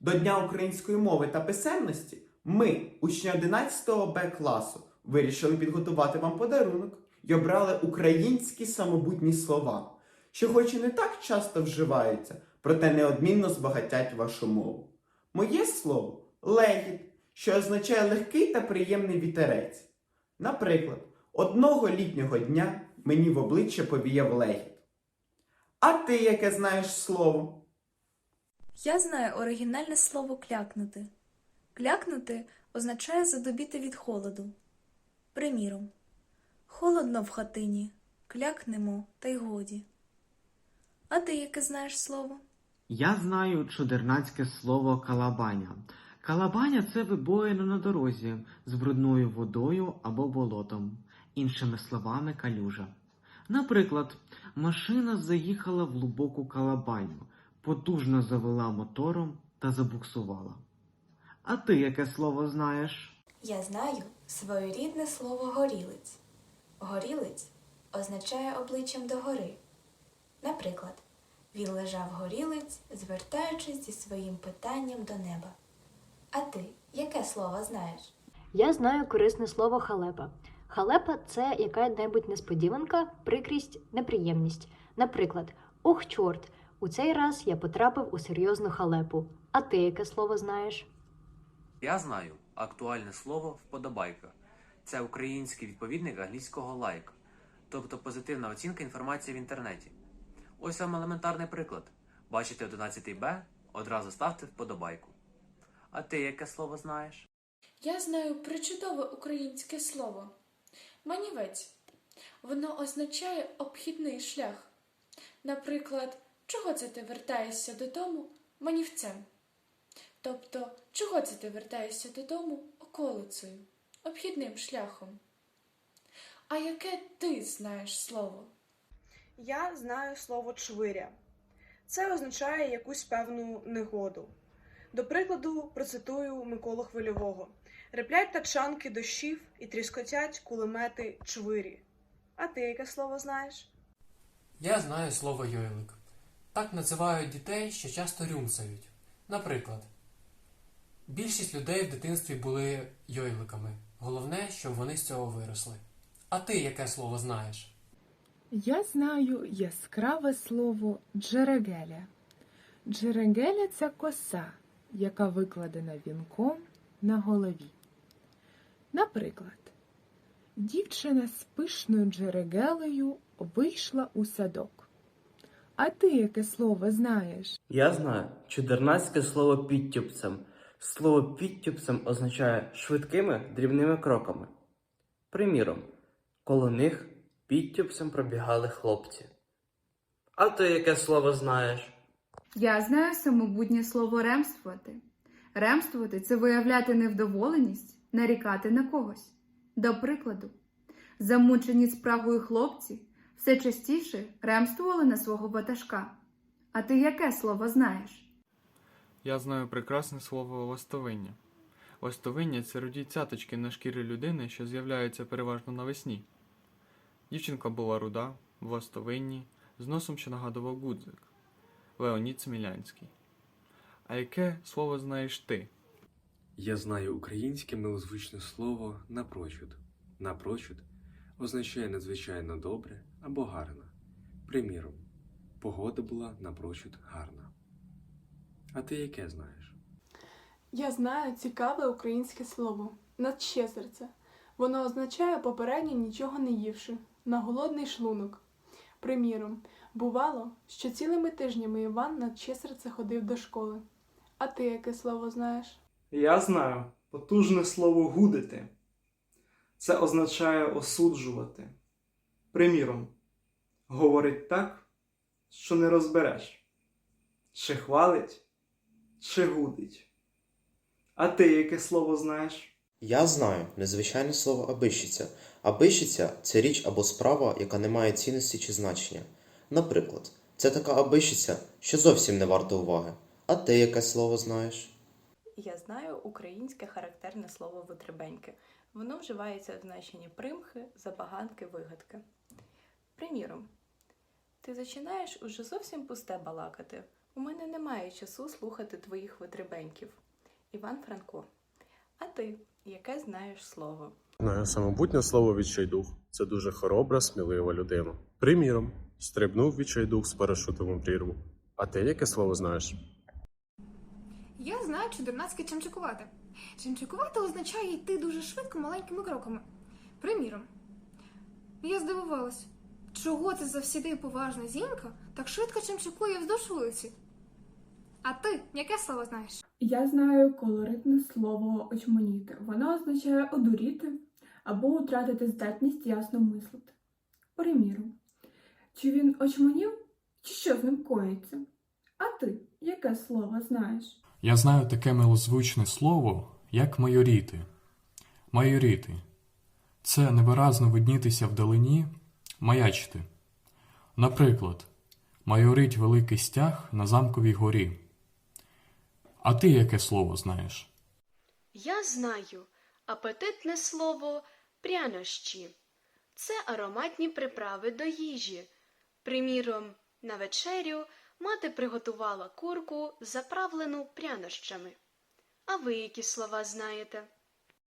До Дня української мови та писемності ми, учні 11 Б класу, вирішили підготувати вам подарунок і обрали українські самобутні слова, що хоч і не так часто вживаються, проте неодмінно збагатять вашу мову. Моє слово легіт, що означає легкий та приємний вітерець. Наприклад, одного літнього дня мені в обличчя повіяв легіт. А ти яке знаєш слово? Я знаю оригінальне слово клякнути. Клякнути означає задубіти від холоду. Приміром, холодно в хатині, клякнемо та й годі. А ти яке знаєш слово? Я знаю чудернацьке слово калабаня. Калабаня це вибоїна на дорозі з брудною водою або болотом, іншими словами, калюжа. Наприклад, машина заїхала в глибоку калабаню, потужно завела мотором та забуксувала. А ти яке слово знаєш? Я знаю своєрідне слово горілиць. Горілиць означає обличчям догори. Наприклад, він лежав горілиць, звертаючись зі своїм питанням до неба. А ти яке слово знаєш? Я знаю корисне слово халепа. Халепа це яка-небудь несподіванка, прикрість, неприємність. Наприклад, ох, чорт, у цей раз я потрапив у серйозну халепу. А ти яке слово знаєш? Я знаю актуальне слово вподобайка. Це український відповідник англійського лайк, тобто позитивна оцінка інформації в інтернеті. Ось вам елементарний приклад. Бачите 11 Б, одразу ставте вподобайку. А ти яке слово знаєш? Я знаю причудове українське слово манівець. Воно означає обхідний шлях. Наприклад, чого це ти вертаєшся додому манівцем? Тобто, чого це ти вертаєшся додому околицею, обхідним шляхом? А яке ти знаєш слово? Я знаю слово чвиря. Це означає якусь певну негоду. До прикладу, процитую Миколу Хвильового: Реплять тачанки дощів і тріскотять кулемети чвирі. А ти яке слово знаєш? Я знаю слово йойлик. Так називають дітей, що часто рюмсають. Наприклад, більшість людей в дитинстві були йойликами. Головне, щоб вони з цього виросли. А ти яке слово знаєш? Я знаю яскраве слово джерегеля. Джерегеля це коса, яка викладена вінком на голові. Наприклад, дівчина з пишною джерегелею вийшла у садок. А ти яке слово знаєш? Я знаю чудернацьке слово підтюпцем. Слово підтюпцем означає швидкими дрібними кроками. Приміром, коло них підтюпцем пробігали хлопці. А ти яке слово знаєш? Я знаю самобутнє слово ремствувати. Ремствувати це виявляти невдоволеність, нарікати на когось. До прикладу, замучені спрагою хлопці все частіше ремствували на свого ватажка. А ти яке слово знаєш? Я знаю прекрасне слово ластовиння. Ластовиння це руді цяточки на шкірі людини, що з'являються переважно навесні. Дівчинка була руда, в ластовинні, з носом, що нагадував гудзик. Леонід Смілянський. А яке слово знаєш ти? Я знаю українське милозвучне слово напрочуд. Напрочуд означає надзвичайно добре або гарно. Приміром, погода була напрочуд гарна. А ти яке знаєш? Я знаю цікаве українське слово надщесерце. Воно означає попередньо нічого не ївши, на голодний шлунок. Приміром, бувало, що цілими тижнями Іван надщесерце ходив до школи. А ти яке слово знаєш? Я знаю потужне слово гудити. Це означає осуджувати. Приміром, говорить так, що не розбереш, чи хвалить, чи гудить. А ти яке слово знаєш? Я знаю незвичайне слово абищиця. Абищиця це річ або справа, яка не має цінності чи значення. Наприклад, це така абищиця, що зовсім не варта уваги. А ти яке слово знаєш? Я знаю українське характерне слово витребеньки. Воно вживається в значенні примхи, забаганки, вигадки. Приміром, ти починаєш уже зовсім пусте балакати. У У мене немає часу слухати твоїх витребеньків. Іван Франко. А ти яке знаєш слово? Знаю самобутнє слово відчайдух. Це дуже хоробра, смілива людина. Приміром, стрибнув відчайдух з парашутом у прірву. А ти яке слово знаєш? Я знаю чудернацьке чимчикувати. Чимчикувати означає йти дуже швидко маленькими кроками. Приміром, я здивувалась, чого це завсіди поважна зінька так швидко чимчикує вздовж вулиці. А ти яке слово знаєш? Я знаю колоритне слово очманіти. Воно означає одуріти або втратити здатність ясно мислити. Приміром, чи він очманів, чи що з ним коїться? А ти яке слово знаєш? Я знаю таке милозвучне слово, як майоріти. Майоріти це невиразно виднітися вдалині, маячити. Наприклад, майорить великий стяг на замковій горі. А ти яке слово знаєш? Я знаю апетитне слово прянощі. Це ароматні приправи до їжі. Приміром, на вечерю мати приготувала курку, заправлену прянощами. А ви які слова знаєте?